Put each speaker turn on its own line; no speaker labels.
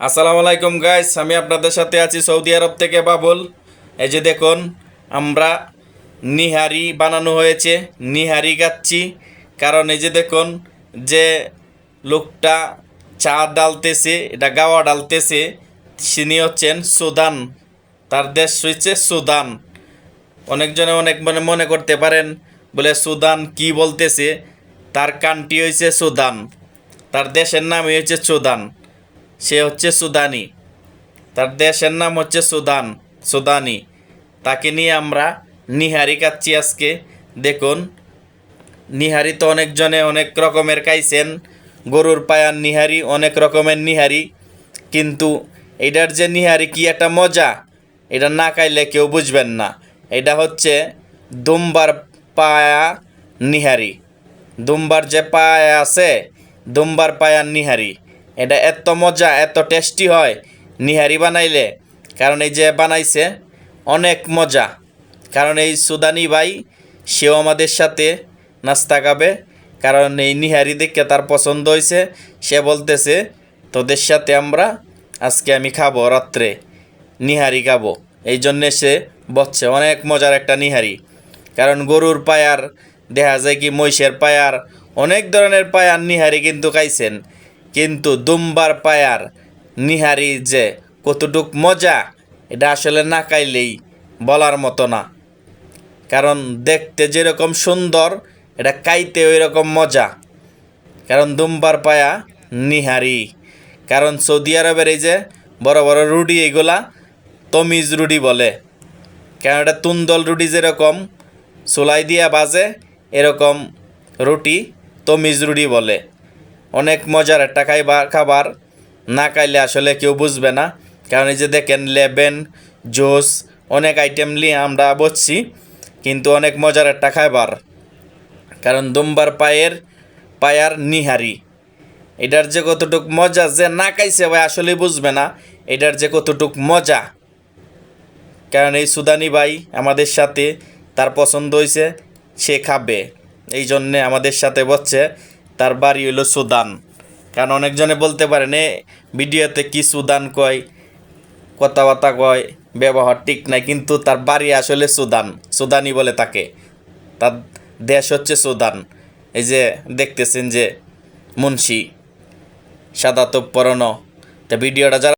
আসসালামু আলাইকুম গাইস আমি আপনাদের সাথে আছি সৌদি আরব থেকে বাবুল। এই যে দেখুন, আমরা নিহারি বানানো হয়েছে, নিহারি গাচ্ছি। কারণ এই যে দেখুন, যে লোকটা চা ডালতেছে, এটা গাওয়া ডালতেছে তিনি হচ্ছেন সুদান। তার দেশ হচ্ছে সুদান। অনেকজনে অনেক মনে মনে করতে পারেন, বলে সুদান কি বলতেছে? তার কান্ট্রি হয়েছে সুদান। তার দেশের নামই হচ্ছে সুদান। সে হচ্ছে সুদানি। তার দেশের নাম হচ্ছে সুদান, সুদানি। তাকে নিয়ে আমরা নিহারি কাচ্ছি আজকে। দেখুন, নিহারি তো অনেকজনে অনেক রকমের খাইছেন। গরুর পায়ার নিহারি, অনেক রকমের নিহারি। কিন্তু এটার যে নিহারি কি একটা মজা, এটা না খাইলে কেউ বুঝবেন না। এটা হচ্ছে দুম্বার পায়া নিহারি। দুম্বার যে পায়া আছে, দুম্বার পায়ার নিহারি। এটা এত মজা, এত টেস্টি হয়। নিহারি বানাইলে। কারণ এই যে বানাইছে, অনেক মজা। কারণ এই সুদানি ভাই, সেও আমাদের সাথে নাস্তা খাবে। কারণ এই নিহারি দেখে তার পছন্দ হয়েছে। সে বলতেছে, তোদের সাথে আমরা আজকে আমি খাব রাত্রে নিহারি খাব। এই জন্যে সে বলছে, অনেক মজার একটা নিহারি। কারণ গরুর পায়ার, দেখা যায় কি মহিষের পায়ার, অনেক ধরনের পায়ার নিহারি কিন্তু খাইছেন। কিন্তু দুম্বার পায়ার। নিহারি যে, কতটুক মজা, এটা আসলে না খাইলেই বলার মতো না। কারণ দেখতে যেরকম সুন্দর, এটা খাইতে ওই রকম মজা। কারণ দুম্বার পায়া নিহারি। কারণ সৌদি আরবের এই যে, বড় বড় রুডি এগুলা তমিজ রুডি বলে। কারণ এটা তুন্দল রুটি যেরকম চুলাই দিয়া বাজে, এরকম রুটি তমিজ রুটি বলে। অনেক মজার একটা খাইবার, খাবার না খাইলে আসলে কেউ বুঝবে না। কারণ এই যে দেখেন, লেবেন, জুস, অনেক আইটেম নিয়ে আমরা বসছি, কিন্তু অনেক মজার একটা খাবার কারণ দুম্বার পায়ের, পায়ার নিহারি। এটার যে কতটুক মজা যে না খাইছে ভাই আসলে বুঝবে না। এটার যে কতটুক মজা। কারণ এই সুদানি ভাই আমাদের সাথে, তার পছন্দ হয়েছে সে খাবে। এই জন্যে আমাদের সাথে বসছে। তার বাড়ি হইল সুদান। কারণ অনেকজনে বলতে পারেন এ ভিডিওতে কি সুদান কয়, কথাবার্তা কয়, ব্যবহার ঠিক নাই। কিন্তু তার বাড়ি আসলে সুদান সুদানি বলে তাকে। তার দেশ হচ্ছে সুদান। এই যে দেখতেছেন যে মুন্সি, সাদা তো পরনো। তা ভিডিওটা যারা